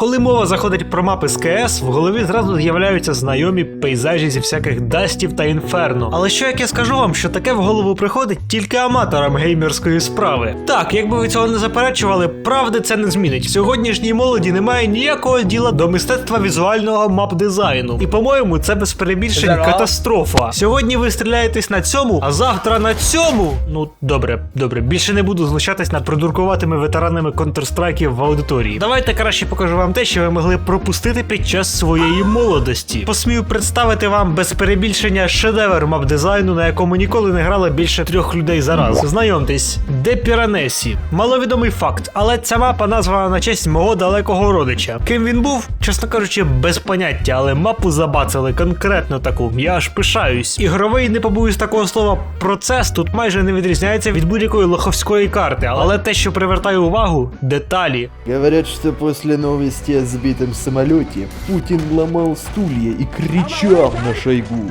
Коли мова заходить про мапи з КС, в голові зразу з'являються знайомі пейзажі зі всяких дастів та інферно. Але що як я скажу вам, що таке в голову приходить тільки аматорам геймерської справи? Так, якби ви цього не заперечували, правди це не змінить. В сьогоднішній молоді немає ніякого діла до мистецтва візуального мап-дизайну. І по-моєму, це без перебільшень катастрофа. Сьогодні ви стріляєтесь на цьому, а завтра на цьому. Ну добре, добре, більше не буду знущатись над придуркуватими ветеранами Counter-Strike в аудиторії. Давайте краще покажу вам те, що ви могли пропустити під час своєї молодості. Посмію представити вам без перебільшення шедевр мап-дизайну, на якому ніколи не грало більше трьох людей зараз. Знайомтесь, Де Піранесі. Маловідомий факт, але ця мапа названа на честь мого далекого родича. Ким він був, чесно кажучи, без поняття, але мапу забацали конкретно таку. Я аж пишаюсь. Ігровий, не побоюсь такого слова, процес тут майже не відрізняється від будь-якої лоховської карти, але те, що привертає увагу, деталі. Говорят, что после новости о сбитом самолете Путин ломал стулья и кричал на Шойгу.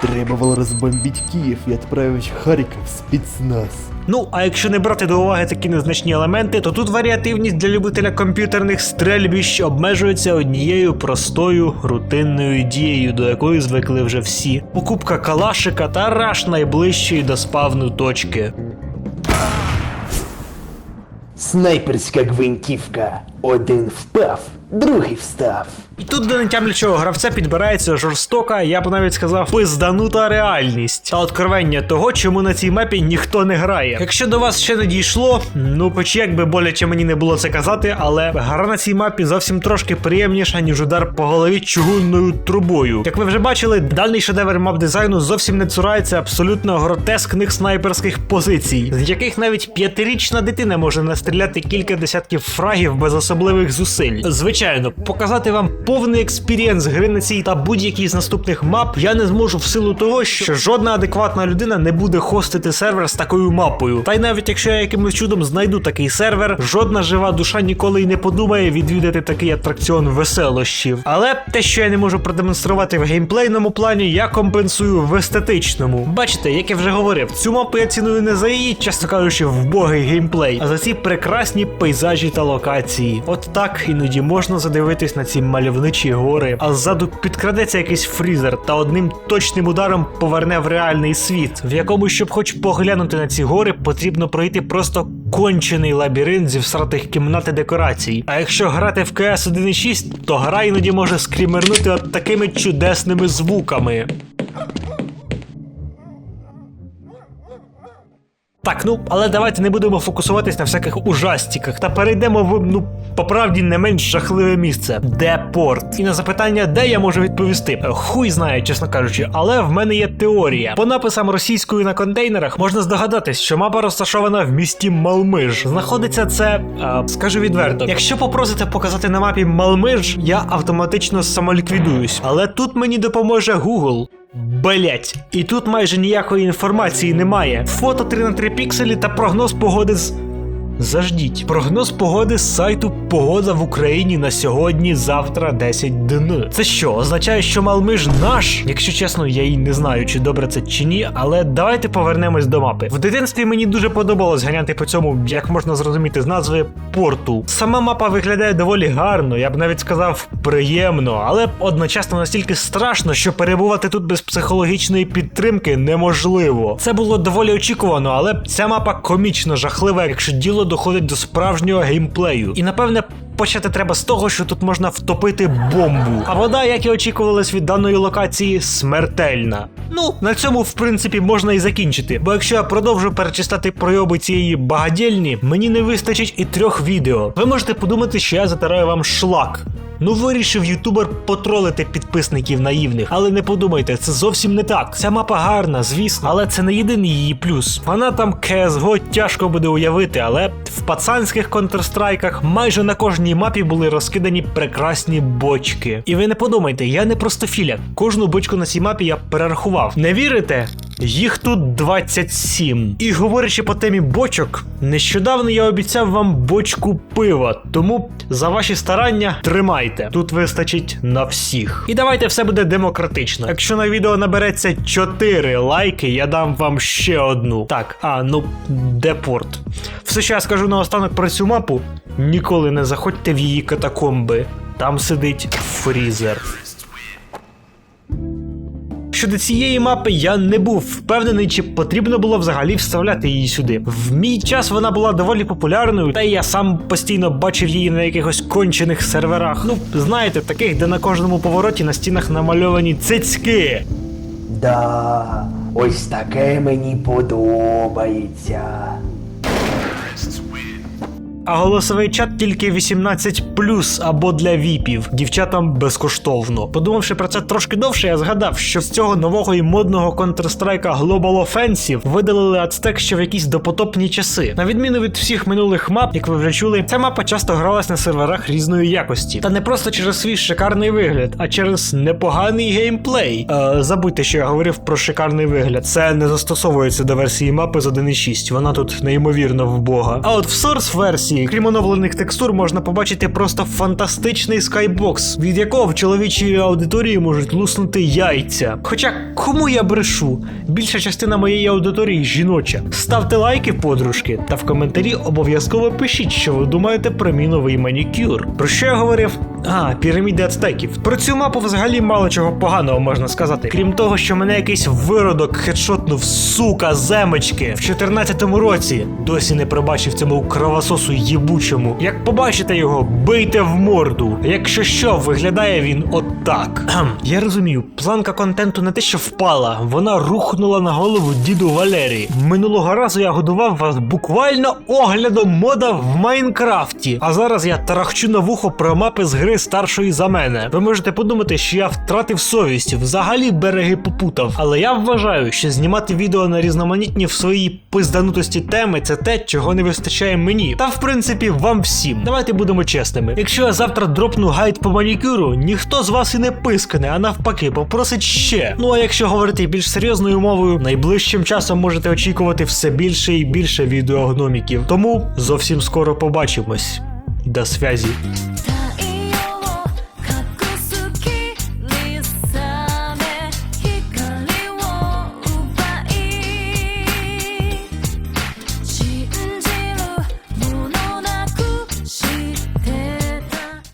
Требовал разбомбить Киев и отправить Харьков спецназ. Ну, а якщо не брати до уваги такі незначні елементи, то тут варіативність для любителя комп'ютерних стрельбищ обмежується однією простою рутинною дією, до якої звикли вже всі. Покупка калашика та раш найближчої до спавну точки. Снайперська гвинтівка. Один впав, другий встав. І тут до нетямлячого гравця підбирається жорстока, я б навіть сказав, пизданута реальність та откровення того, чому на цій мапі ніхто не грає. Якщо до вас ще не дійшло, ну хоч як би боляче мені не було це казати, але гра на цій мапі зовсім трошки приємніша, ніж удар по голові чугунною трубою. Як ви вже бачили, даний шедевр мап дизайну зовсім не цурається абсолютно гротескних снайперських позицій, з яких навіть п'ятирічна дитина може настріляти кілька десятків фрагів без особливих зусиль. Звичайно, показати вам повний експірієнс гри на цій та будь-якій з наступних мап я не зможу в силу того, що жодна адекватна людина не буде хостити сервер з такою мапою. Та й навіть якщо я якимось чудом знайду такий сервер, жодна жива душа ніколи й не подумає відвідати такий атракціон веселощів. Але те, що я не можу продемонструвати в геймплейному плані, я компенсую в естетичному. Бачите, як я вже говорив, цю мапу я ціную не за її, чесно кажучи, вбогий геймплей, а за ці прекрасні пейзажі та локації. От так іноді можна задивитись на ці мальовничі гори, а ззаду підкрадеться якийсь фрізер та одним точним ударом поверне в реальний світ, в якому, щоб хоч поглянути на ці гори, потрібно пройти просто кончений лабіринт зі всратих кімнат і декорацій. А якщо грати в КС 1.6, то гра іноді може скрімернути от такими чудесними звуками. Так, ну, але давайте не будемо фокусуватись на всяких ужастіках та перейдемо в, ну, по правді не менш жахливе місце. Де порт? І на запитання, де я можу відповісти? Хуй знає, чесно кажучи, але в мене є теорія. По написам російською на контейнерах можна здогадатись, що мапа розташована в місті Малмиж. Знаходиться це, е, скажу відверто, якщо попросите показати на мапі Малмиж, я автоматично самоліквідуюсь. Але тут мені допоможе Google. Блять, і тут майже ніякої інформації немає. Фото 3 на 3 пікселі та прогноз погоди з. Заждіть. Прогноз погоди з сайту Погода в Україні на сьогодні, завтра 10 дн. Це що, означає, що Малмиж наш? Якщо чесно, я і не знаю, чи добре це чи ні, але давайте повернемось до мапи. В дитинстві мені дуже подобалось ганяти по цьому, як можна зрозуміти з назви порту. Сама мапа виглядає доволі гарно, я б навіть сказав приємно, але одночасно настільки страшно, що перебувати тут без психологічної підтримки неможливо. Це було доволі очікувано, але ця мапа комічно жахлива, якщо діло доходить до справжнього геймплею. І напевне. Почати треба з того, що тут можна втопити бомбу. А вода, як і очікувалось від даної локації, смертельна. Ну, на цьому, в принципі, можна і закінчити. Бо якщо я продовжу перечистати пройоби цієї багадільні, мені не вистачить і трьох відео. Ви можете подумати, що я затираю вам шлак. Ну, вирішив ютубер потролити підписників наївних, але не подумайте, це зовсім не так. Ця мапа гарна, звісно, але це не єдиний її плюс. Фанатам CSGO тяжко буде уявити, але в пацанських контрстрайках майже на кожній мапі були розкидані прекрасні бочки. І ви не подумайте, я не простофіля. Кожну бочку на цій мапі я перерахував. Не вірите? Їх тут 27. І говорячи по темі бочок, нещодавно я обіцяв вам бочку пива, тому за ваші старання тримайте. Тут вистачить на всіх. І давайте все буде демократично. Якщо на відео набереться 4 лайки, я дам вам ще одну. Так, а ну де порт? Все, що я скажу наостанок про цю мапу, ніколи не заходьте в її катакомби. там сидить фрізер. Щодо цієї мапи я не був впевнений, чи потрібно було взагалі вставляти її сюди. В мій час вона була доволі популярною, та й я сам постійно бачив її на якихось кончених серверах. Ну, знаєте, таких, де на кожному повороті на стінах намальовані цицьки. Да, ось таке мені подобається. А голосовий чат тільки 18 або для віпів, дівчатам безкоштовно. Подумавши про це трошки довше, я згадав, що з цього нового і модного Counter-Strike Global Offensive видалили ацтек ще в якісь допотопні часи. На відміну від всіх минулих мап, як ви вже чули, ця мапа часто гралась на серверах різної якості. Та не просто через свій шикарний вигляд, а через непоганий геймплей. Е, забудьте, що я говорив про шикарний вигляд. Це не застосовується до версії мапи з 1.6, вона тут неймовірно вбога. А от в Source версії, крім оновлених текстур, можна побачити просто фантастичний скайбокс, від якого в чоловічій аудиторії можуть луснути яйця. Хоча кому я брешу? Більша частина моєї аудиторії жіноча. Ставте лайки, подружки, та в коментарі обов'язково пишіть, що ви думаєте про мій новий манікюр. Про що я говорив? А, піраміди ацтеків. Про цю мапу взагалі мало чого поганого можна сказати. Крім того, що мене якийсь виродок хедшотнув, сука, земечки, в 14-му році. Досі не пробачив цьому кровососу їбучому. Як побачите його, бийте в морду. Якщо що, виглядає він отак. Я розумію, планка контенту не те, що впала, вона рухнула на голову діду Валерії. Минулого разу я годував вас буквально оглядом мода в Майнкрафті. А зараз я тарахчу на вухо про мапи з гри старшої за мене. Ви можете подумати, що я втратив совість, взагалі береги попутав. Але я вважаю, що знімати відео на різноманітні в своїй пизданутості теми це те, чого не вистачає мені. Та в принципі вам всім. Давайте будемо чесними. Якщо я завтра дропну гайд по манікюру, ніхто з вас і не пискне, а навпаки, попросить ще. Ну а якщо говорити більш серйозною мовою, найближчим часом можете очікувати все більше і більше відеогноміків. Тому зовсім скоро побачимось. До связі.